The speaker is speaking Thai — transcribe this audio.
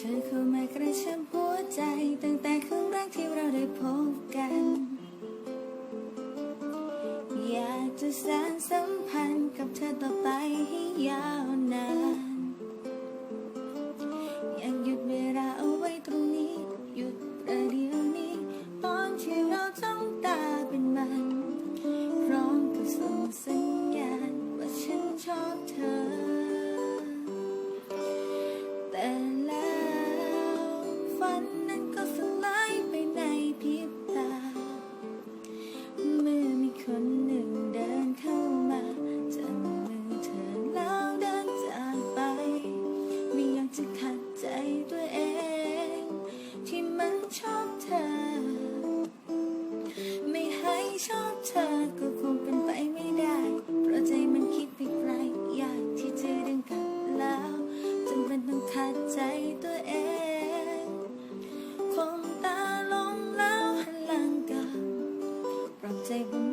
เธอเข้ามากระชับหัวใจ ตั้งแต่ครั้งแรกที่เราได้พบกัน อยากจะสานสัมพันธ์กับเธอต่อไปให้ยาวนาน table.